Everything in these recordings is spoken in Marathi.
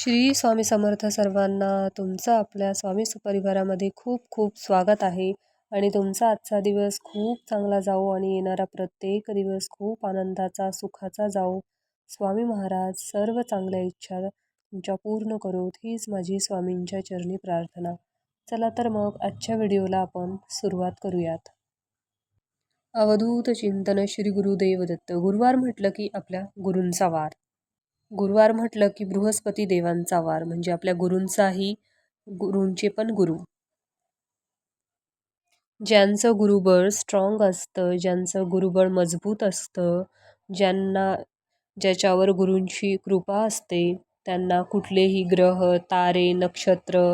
श्री स्वामी समर्थ सर्वांना तुमचं आपल्या स्वामी सुपरिवारामध्ये खूप खूप स्वागत आहे. आणि तुमचा आजचा दिवस खूप चांगला जाओ आणि येणारा प्रत्येक दिवस खूप आनंदाचा सुखाचा जाओ स्वामी महाराज सर्व चांगल्या इच्छा तुमच्या पूर्ण करोत हीच माझी स्वामींच्या चरणी प्रार्थना. चला तर मग आजच्या व्हिडिओला आपण सुरुवात करूयात. अवधूत चिंतन श्री गुरुदेव दत्त गुरुवार म्हटलं की आपल्या गुरूंचा वार. गुरुवार म्हटलं की बृहस्पती देवांचा वार म्हणजे आपल्या गुरूंचाही गुरूंचे पण गुरु. ज्यांचं गुरुबळ स्ट्रॉंग असतं ज्यांचं गुरुबळ मजबूत असतं ज्यांना ज्याच्यावर गुरूंची कृपा असते त्यांना कुठलेही ग्रह तारे नक्षत्र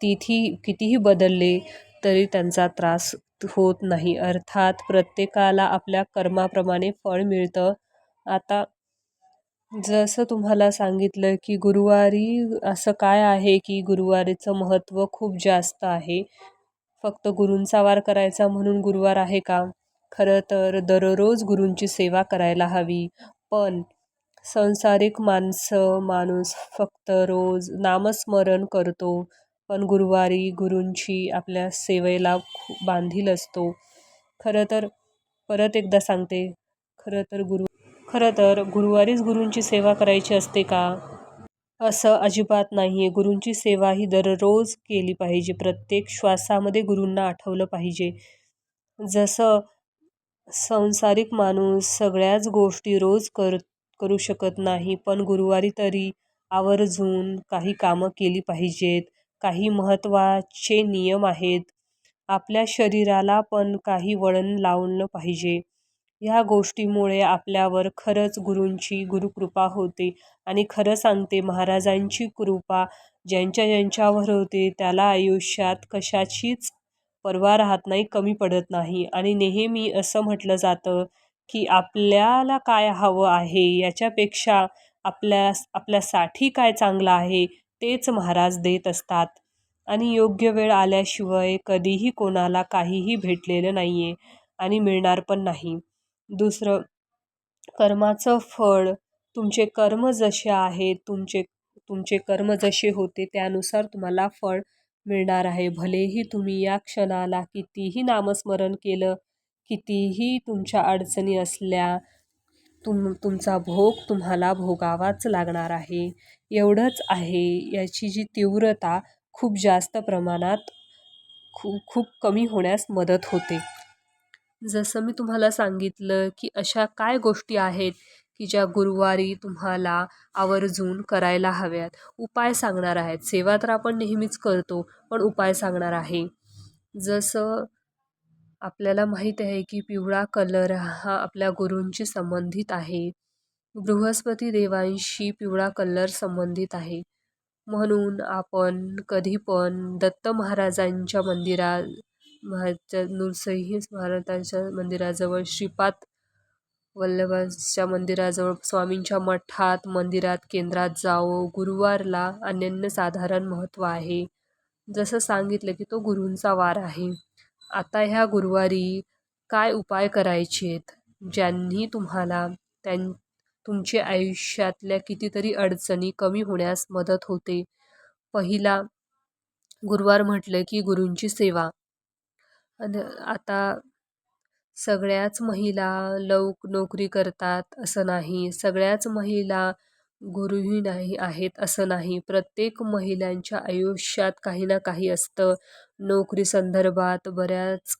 तिथी कितीही बदलले तरी त्यांचा त्रास होत नाही. अर्थात प्रत्येकाला आपल्या कर्माप्रमाणे फळ मिळतं. आता जसं तुम्हाला सांगितलं की गुरुवारी असं काय आहे की गुरुवारीचं महत्त्व खूप जास्त आहे. फक्त गुरूंचा वार करायचा म्हणून गुरुवार आहे का? खरं तर दररोज गुरूंची सेवा करायला हवी. पण संसारिक माणसं माणूस फक्त रोज नामस्मरण करतो. पण गुरुवारी गुरूंची आपल्या सेवेला बांधील असतो. खरं तर परत एकदा सांगते. खरं तर गुरु खरं तर गुरुवारीच गुरूंची सेवा करायची असते का? असं अजिबात नाही आहे गुरूंची सेवा ही दररोज केली पाहिजे. प्रत्येक श्वासामध्ये गुरूंना आठवलं पाहिजे. जसं संसारिक माणूस सगळ्याच गोष्टी रोज कर करू शकत नाही पण गुरुवारी तरी आवर्जून काही कामं केली पाहिजेत. काही महत्त्वाचे नियम आहेत. आपल्या शरीराला पण काही वळण लावलं पाहिजे. ह्या गोष्टीमुळे आपल्यावर खरंच गुरूंची गुरुकृपा होते आणि खरं सांगते महाराजांची कृपा ज्यांच्या ज्यांच्यावर होते त्याला आयुष्यात कशाचीच परवा राहत नाही कमी पडत नाही. आणि नेहमी असं म्हटलं जातं की आपल्याला काय हवं आहे याच्यापेक्षा आपल्या आपल्यासाठी काय चांगलं आहे तेच महाराज देत असतात. आणि योग्य वेळ आल्याशिवाय कधीही कोणाला काहीही भेटलेलं नाही आहे आणि मिळणार पण नाही. दुसरं कर्माचं फळ तुमचे कर्म जसे आहेत तुमचे तुमचे कर्म जसे होते त्यानुसार तुम्हाला फळ मिळणार आहे. भलेही तुम्ही या क्षणाला कितीही नामस्मरण केलं कितीही तुमच्या अडचणी असल्या तुम तुमचा भोग तुम्हाला भोगावाच लागणार आहे. एवढंच आहे. याची जी तीव्रता खूप जास्त प्रमाणात खूप खूप कमी होण्यास मदत होते. जसं मी तुम्हाला सांगितलं की अशा काय गोष्टी आहेत की ज्या गुरुवारी तुम्हाला आवर्जून करायला हव्यात? उपाय सांगणार आहेत. सेवा तर आपण नेहमीच करतो पण उपाय सांगणार आहे. जसं आपल्याला माहीत आहे की पिवळा कलर हा आपल्या गुरूंशी संबंधित आहे. बृहस्पती देवांशी पिवळा कलर संबंधित आहे. म्हणून आपण कधी पण दत्त महाराजांच्या मंदिरात महाराज नृसिंह महाराजांच्या मंदिराजवळ श्रीपाद वल्लभाच्या मंदिराजवळ स्वामींच्या मठात मंदिरात केंद्रात जावं. गुरुवारला अनन्यसाधारण महत्त्व आहे. जसं सांगितलं की तो गुरूंचा वार आहे. आता ह्या गुरुवारी काय उपाय करायचे आहेत? ज्यांनी तुम्हाला त्यां तुमच्या आयुष्यातल्या कितीतरी अडचणी कमी होण्यास मदत होते. पहिला गुरुवार म्हटलं की गुरूंची सेवा. आता सगळ्याच महिला लवक नोकरी करतात असं नाही. सगळ्याच महिला गुरुही नाही आहेत असं नाही. प्रत्येक महिलांच्या आयुष्यात काही ना काही असतं. नोकरी संदर्भात बऱ्याच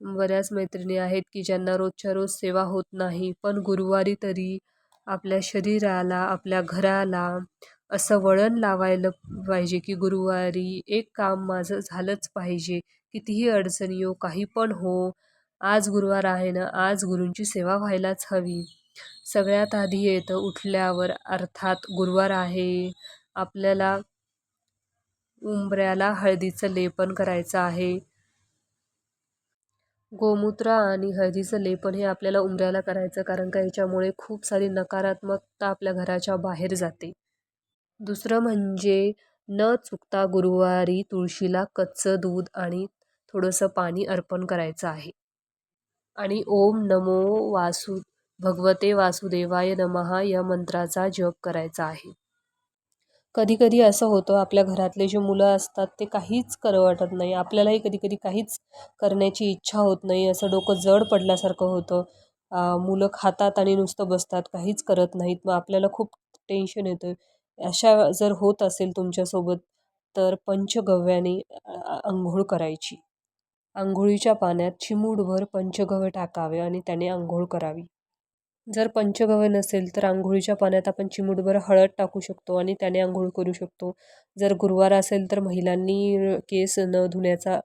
बऱ्याच मैत्रिणी आहेत की ज्यांना रोजच्या रोज सेवा होत नाही. पण गुरुवारी तरी आपल्या शरीराला आपल्या घराला असं वळण लावायला पाहिजे की गुरुवारी एक काम माझं झालंच पाहिजे. कितीही अडचणी येऊ काही पण हो आज गुरुवार आहे ना आज गुरूंची सेवा व्हायलाच हवी. सगळ्यात आधी येतं उठल्यावर अर्थात गुरुवार आहे. आपल्याला उंबऱ्याला हळदीचं लेपन करायचं आहे. गोमूत्र आणि हळदीचं लेपन हे आपल्याला उंबऱ्याला करायचं कारण का याच्यामुळे खूप सारी नकारात्मकता आपल्या घराच्या बाहेर जाते. दुसरं म्हणजे न चुकता गुरुवारी तुळशीला कच्चं दूध आणि थोडंसं पाणी अर्पण करायचं आहे. आणि ओम नमो वासु भगवते वासुदेवाय नमहा या मंत्राचा जप करायचा आहे. कधी कधी असं होतं आपल्या घरातले जे मुलं असतात ते काहीच करं वाटत नाही. आपल्यालाही कधी कधी काहीच करण्याची इच्छा होत नाही. असं डोकं जड पडल्यासारखं होतं. मुलं खातात आणि नुसतं बसतात काहीच करत नाहीत. मग आपल्याला खूप टेन्शन येतं अशा जर होत असेल तुमच्यासोबत तर पंचगव्याने आंघोळ करायची. आंघोळीच्या पाण्यात चिमूटभर पंचगव्य टाकावे आणि त्याने आंघोळ करावी. जर पंचगव्य नसेल तर आंघोळीच्या पाण्यात आपण चिमूटभर हळद टाकू शकतो आणि त्याने आंघोळ करू शकतो. जर गुरुवार असेल तर महिलांनी केस न धुण्याचा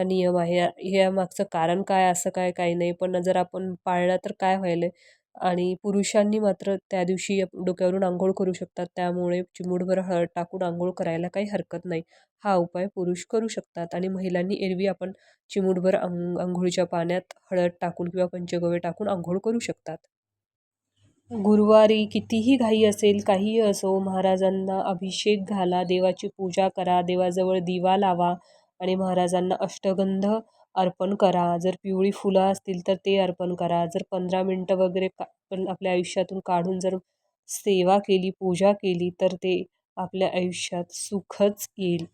नियम आहे. या मागचं कारण काय असं काय काही नाही. पण जर आपण पाळला तर काय व्हायलं आणि पुरुषांनी मात्र त्या दिवशी डोक्यावरून आंघोळ करू शकतात. त्यामुळे चिमूटभर हळद टाकून आंघोळ करायला काही हरकत नाही. हा उपाय पुरुष करू शकतात आणि महिलांनी एरवी आपण चिमूटभर आंग आंघोळीच्या पाण्यात हळद टाकून किंवा पंचगव्य टाकून आंघोळ करू शकतात. गुरुवारी कितीही घाई असेल काहीही असो महाराजांना अभिषेक घाला देवाची पूजा करा देवाजवळ दिवा लावा आणि महाराजांना अष्टगंध अर्पण करा. जर पिवळी फुलं असतील तर ते अर्पण करा. जर पंधरा मिनटं वगैरे का पण आपल्या आयुष्यातून काढून जर सेवा केली पूजा केली तर ते आपल्या आयुष्यात सुखच येईल.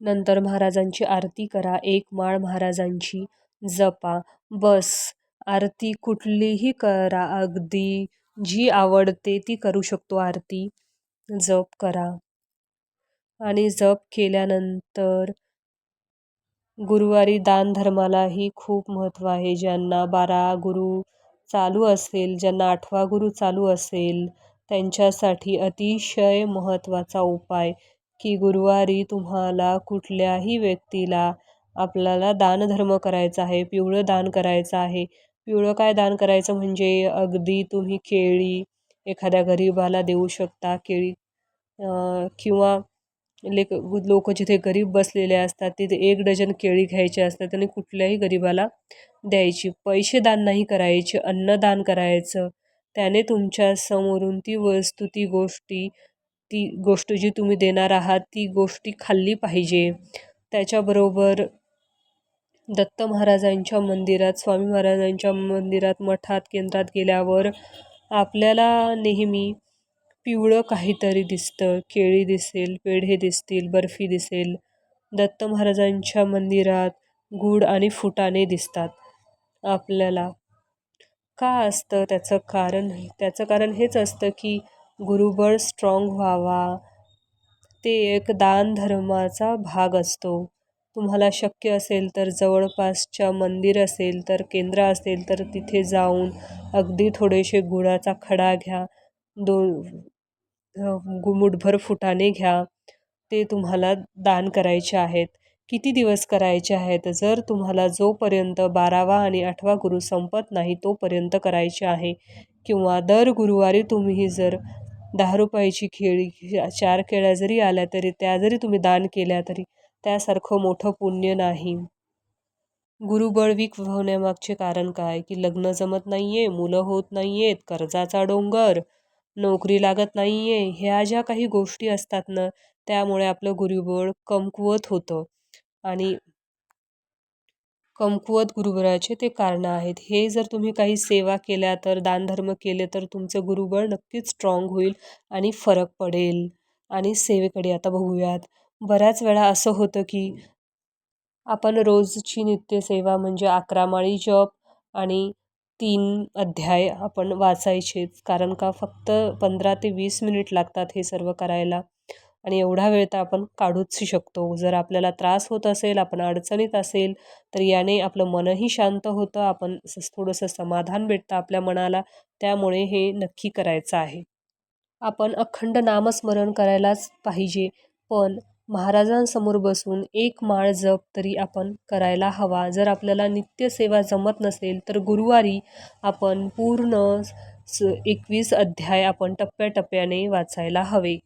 नंतर महाराजांची आरती करा. एक माळ महाराजांची जपा. बस. आरती कुठलीही करा. अगदी जी आवडते ती करू शकतो. आरती जप करा. आणि जप केल्यानंतर गुरुवारी दानधर्मालाही खूप महत्त्व आहे. ज्यांना बारा गुरु चालू असेल ज्यांना आठवा गुरु चालू असेल त्यांच्यासाठी अतिशय महत्त्वाचा उपाय की गुरुवारी तुम्हाला कुठल्याही व्यक्तीला आपल्याला दानधर्म करायचा आहे पिवळं दान करायचं आहे. पिवळं काय दान करायचं म्हणजे अगदी तुम्ही केळी एखाद्या गरीबाला देऊ शकता केळी किंवा लेक लोक जिथे गरीब बसलेले असतात तिथे एक डझन केळी घ्यायचे असतात आणि कुठल्याही गरीबाला द्यायची. पैसे दान नाही करायचे अन्नदान करायचं. त्याने तुमच्या समोरून ती वस्तू ती गोष्टी ती गोष्ट जी तुम्ही देणार आहात ती गोष्टी खाल्ली पाहिजे. त्याच्याबरोबर दत्त महाराजांच्या मंदिरात स्वामी महाराजांच्या मंदिरात मठात केंद्रात गेल्यावर आपल्याला नेहमी पिवळं काहीतरी दिसतं. केळी दिसेल पेढे दिसतील बर्फी दिसेल. दत्त महाराजांच्या मंदिरात गूळ आणि फुटाणे दिसतात आपल्याला. का असतं त्याचं कारण? त्याचं कारण हेच असतं की गुरुबळ स्ट्रॉंग व्हावा. ते एक दानधर्माचा भाग असतो. तुम्हाला शक्य असेल तर जवळपासच्या मंदिर असेल तर केंद्र असेल तर तिथे जाऊन अगदी थोडेसे गुळाचा खडा घ्या. दोन गुमुटभर फुटाणे घ्या. ते तुम्हाला दान करायचे आहेत. किती दिवस करायचे आहेत? जर तुम्हाला जोपर्यंत बारावा आणि आठवा गुरु संपत नाही तोपर्यंत करायचे आहे. किंवा दर गुरुवारी तुम्ही जर दहा रुपयाची खेळी चार केळ्या जरी आल्या तरी त्या जरी तुम्ही दान केल्या तरी त्यासारखं मोठं पुण्य नाही. गुरुबळ वीक होण्यामागचे कारण काय? की लग्न जमत नाही आहे मुलं होत नाही आहेत कर्जाचा डोंगर नोकरी लागत नाही आहे ह्या ज्या काही गोष्टी असतात ना त्यामुळे आपलं गुरुबळ कमकुवत होतं. आणि कमकुवत गुरुबळाचे ते कारणं आहेत. हे जर तुम्ही काही सेवा केल्या तर दानधर्म केले तर तुमचं गुरुबळ नक्कीच स्ट्रॉंग होईल आणि फरक पडेल. आणि सेवेकडे आता बघूयात. बऱ्याच वेळा असं होतं की आपण रोजची नित्यसेवा म्हणजे अकरा माळी जप आणि तीन अध्याय आपण वाचायचेच कारण का फक्त पंधरा ते वीस मिनिट लागतात हे सर्व करायला. आणि एवढा वेळ तर आपण काढूच शकतो. जर आपल्याला त्रास होत असेल आपण अडचणीत असेल तर याने आपलं मनही शांत होतं. आपण थोडंसं समाधान भेटतं आपल्या मनाला. त्यामुळे हे नक्की करायचं आहे. आपण अखंड नामस्मरण करायलाच पाहिजे. पण महाराजांसमोर बसून एक माळ जप तरी आपण करायला हवा. जर आपल्याला नित्यसेवा जमत नसेल तर गुरुवारी आपण पूर्ण स एकवीस अध्याय आपण टप्प्याटप्प्याने वाचायला हवे.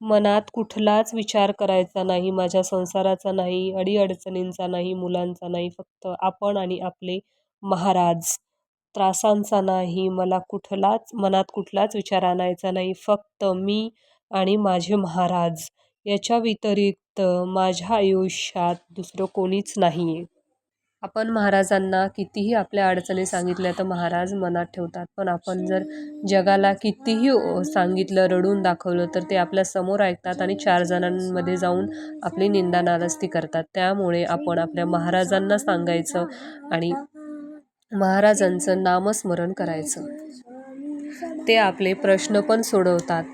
मनात कुठलाच विचार करायचा नाही माझ्या संसाराचा नाही अडीअडचणींचा नाही मुलांचा नाही फक्त आपण आणि आपले महाराज. त्रासांचा नाही मला कुठलाच मनात कुठलाच विचार आणायचा नाही फक्त मी आणि माझे महाराज. याच्या व्यतिरिक्त माझ्या आयुष्यात दुसरं कोणीच नाही आहे आपण महाराजांना कितीही आपल्या अडचणी सांगितल्या तर महाराज मनात ठेवतात. पण आपण जर जगाला कितीही सांगितलं रडून दाखवलं तर ते आपल्यासमोर ऐकतात आणि चार जणांमध्ये जाऊन आपली निंदा नारस्ती करतात. त्यामुळे आपण आपल्या महाराजांना सांगायचं आणि महाराजांचं नामस्मरण करायचं. ते आपले प्रश्न पण सोडवतात.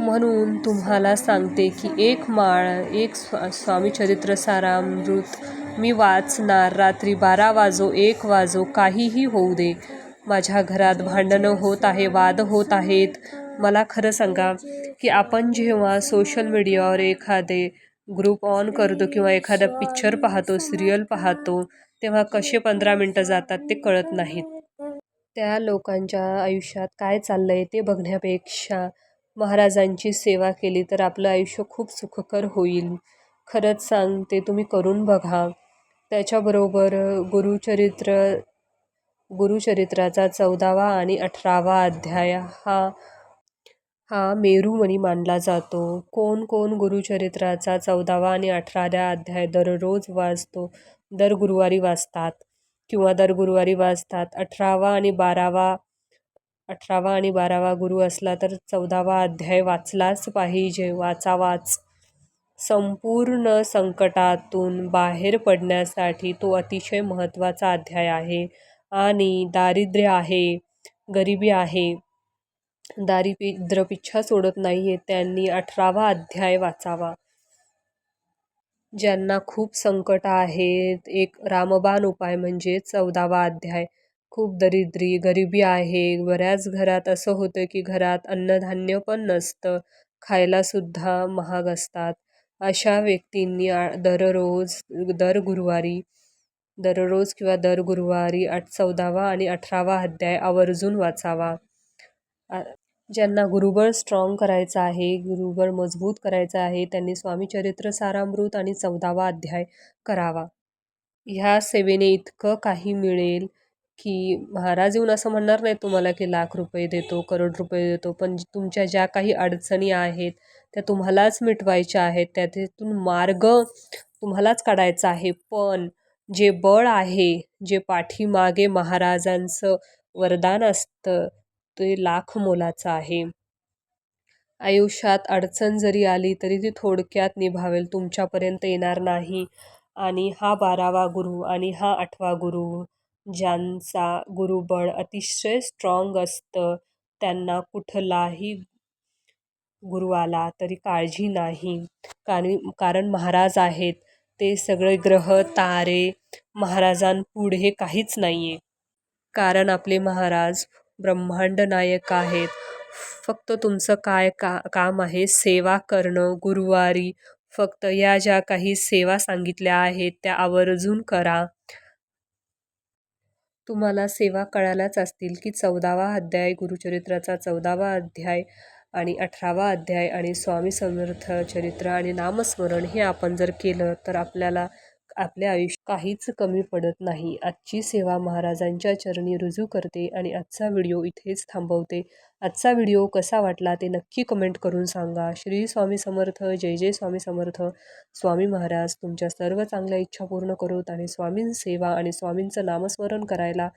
म्हणून तुम्हाला सांगते की एक माळ एक स्वा स्वामी चरित्र सारामृत मी वाचणार. रात्री बारा वाजो एक वाजो काहीही होऊ दे. माझ्या घरात भांडणं होत आहे वाद होत आहेत. मला खरं सांगा की आपण जेव्हा सोशल मीडियावर एखादे ग्रुप ऑन करतो किंवा एखादा पिक्चर पाहतो सिरियल पाहतो तेव्हा कसे पंधरा मिनटं जातात ते कळत नाहीत. त्या लोकांच्या आयुष्यात काय चाललं आहे ते बघण्यापेक्षा महाराजांची सेवा केली तर आपलं आयुष्य खूप सुखकर होईल. खरंच सांगते तुम्ही करून बघा. त्याच्याबरोबर गुरुचरित्र गुरुचरित्राचा चौदावा आणि अठरावा अध्याय हा हा मेरुमणी मानला जातो. कोण कोण गुरुचरित्राचा चौदावा आणि अठराव्या अध्याय दररोज वाचतो दर गुरुवारी वाचतात. किंवा दर गुरुवारी वाचतात अठरावा आणि बारावा अठरावा आणि बारावा गुरु असला तर चौदावा अध्याय वाचलाच पाहिजे. वाचावाच. संपूर्ण संकटातून बाहेर पडण्यासाठी तो अतिशय महत्त्वाचा अध्याय आहे. आणि दारिद्र्य आहे. गरिबी आहे. दारिद्र्यपिच्छा सोडत नाही आहे त्यांनी अठरावा अध्याय वाचावा. ज्यांना खूप संकट आहेत एक रामबाण उपाय म्हणजे चौदावा अध्याय. खूप दरिद्री गरिबी आहे. बऱ्याच घरात असं होतं की घरात अन्नधान्य पण नसतं. खायलासुद्धा महाग असतात. अशा व्यक्तींनी आ दररोज दर गुरुवारी दररोज किंवा दर गुरुवारी आठ चौदावा आणि अठरावा अध्याय आवर्जून वाचावा. ज्यांना गुरुबळ स्ट्रॉंग करायचं आहे गुरुबळ मजबूत करायचं आहे त्यांनी स्वामी चरित्र सारामृत आणि चौदावा अध्याय करावा. ह्या सेवेने इतकं काही मिळेल की महाराज येऊन असं म्हणणार नाही तुम्हाला की लाख रुपये देतो करोड रुपये देतो पण तुमच्या ज्या काही अडचणी आहेत त्या तुम्हालाच मिटवायच्या आहेत त्यातून मार्ग तुम्हालाच काढायचा आहे. पण जे बळ आहे जे पाठीमागे महाराजांचं वरदान असतं ते लाख मोलाचं आहे. आयुष्यात अडचण जरी आली तरी ती थोडक्यात निभावेल तुमच्यापर्यंत येणार नाही. आणि हा बारावा गुरु आणि हा आठवा गुरु ज्यांचा गुरुबळ अतिशय स्ट्रॉंग असतं त्यांना कुठलाही गुरु आला तरी काळजी नाही. कारण कारण महाराज आहेत ते सगळे ग्रह तारे महाराजांपुढे काहीच नाही आहे कारण आपले महाराज ब्रह्मांड नायक आहेत. फक्त तुमचं काय का काम आहे? सेवा करणं गुरुवारी. फक्त या ज्या काही सेवा सांगितल्या आहेत त्या आवर्जून करा. तुम्हाला सेवा कळायलाच असतील की चौदावा अध्याय गुरुचरित्राचा चौदावा अध्याय आणि अठरावा अध्याय आणि स्वामी समर्थ चरित्र आणि नामस्मरण हे आपण जर केलं तर आपल्याला आपले आयुष्य काहीच कमी पडत नाही. आजची सेवा महाराजांच्या चरणी रुजू करते आणि आजचा व्हिडिओ इथेच थांबवते. आजचा व्हिडिओ कसा वाटला ते नक्की कमेंट करून सांगा. श्री स्वामी समर्थ जय जय स्वामी समर्थ. स्वामी महाराज तुमच्या सर्व चांगल्या इच्छा पूर्ण करोत आणि स्वामीं सेवा आणि स्वामींचं नामस्मरण करायला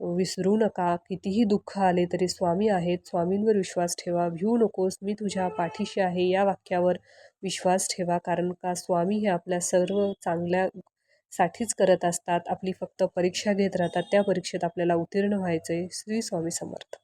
विसरू नका. कितीही दुःख आले तरी स्वामी आहेत. स्वामींवर विश्वास ठेवा. भिवू नकोस. मी तुझ्या पाठीशी आहे. या वाक्यावर विश्वास ठेवा. कारण का? स्वामी हे आपल्या सर्व चांगल्या साठीच करत असतात. आपली फक्त परीक्षा घेत राहतात. त्या परीक्षेत आपल्याला उत्तीर्ण व्हायचं आहे श्री स्वामी समर्थ.